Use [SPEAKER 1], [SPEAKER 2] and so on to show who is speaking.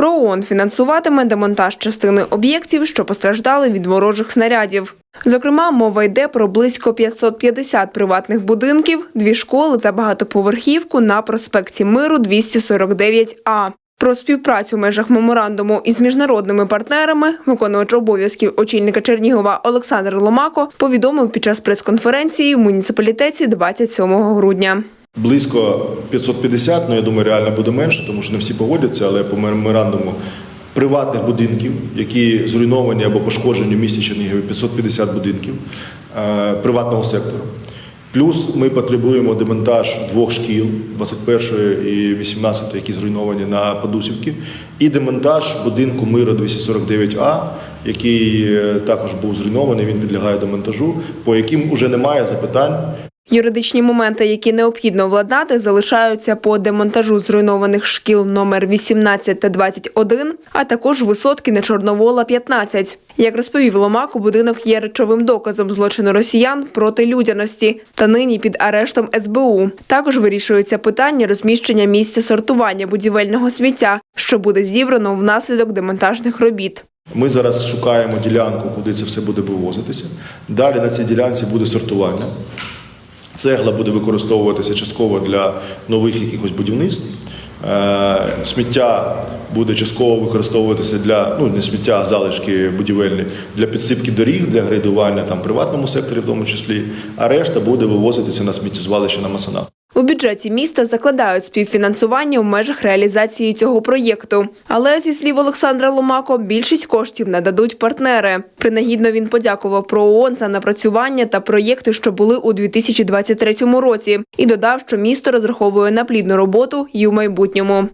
[SPEAKER 1] ПРООН фінансуватиме демонтаж частини об'єктів, що постраждали від ворожих снарядів. Зокрема, мова йде про близько 550 приватних будинків, дві школи та багатоповерхівку на проспекті Миру 249А. Про співпрацю в межах меморандуму із міжнародними партнерами виконувач обов'язків очільника Чернігова Олександр Ломако повідомив під час прес-конференції в муніципалітеті 27 грудня.
[SPEAKER 2] Близько 550, ну я думаю, реально буде менше, тому що не всі погодяться, але по меморандуму приватних будинків, які зруйновані або пошкоджені в місті Чернігові, 550 будинків е, приватного сектору. Плюс ми потребуємо демонтаж двох шкіл, 21 і 18, які зруйновані на Подусівці, і демонтаж будинку Миру 249А, який е, також був зруйнований, він підлягає демонтажу, по яким вже немає запитань.
[SPEAKER 1] Юридичні моменти, які необхідно владнати, залишаються по демонтажу зруйнованих шкіл номер 18 та 21, а також висотки на Чорновола 15. Як розповів Ломако, будинок є речовим доказом злочину росіян проти людяності та нині під арештом СБУ. Також вирішується питання розміщення місця сортування будівельного сміття, що буде зібрано внаслідок демонтажних робіт.
[SPEAKER 2] Ми зараз шукаємо ділянку, куди це все буде вивозитися. Далі на цій ділянці буде сортування. Цегла буде використовуватися частково для нових якихось будівництв. Е, Сміття буде частково використовуватися для ну не сміття, а залишки будівельні для підсипки доріг, для грейдування там приватному секторі, в тому числі. А решта буде вивозитися на сміттєзвалище на Масанах.
[SPEAKER 1] У бюджеті міста закладають співфінансування в межах реалізації цього проєкту. Але, зі слів Олександра Ломако, більшість коштів нададуть партнери. Принагідно він подякував про ООН за напрацювання та проєкти, що були у 2023 році, і додав, що місто розраховує на плідну роботу і в майбутньому.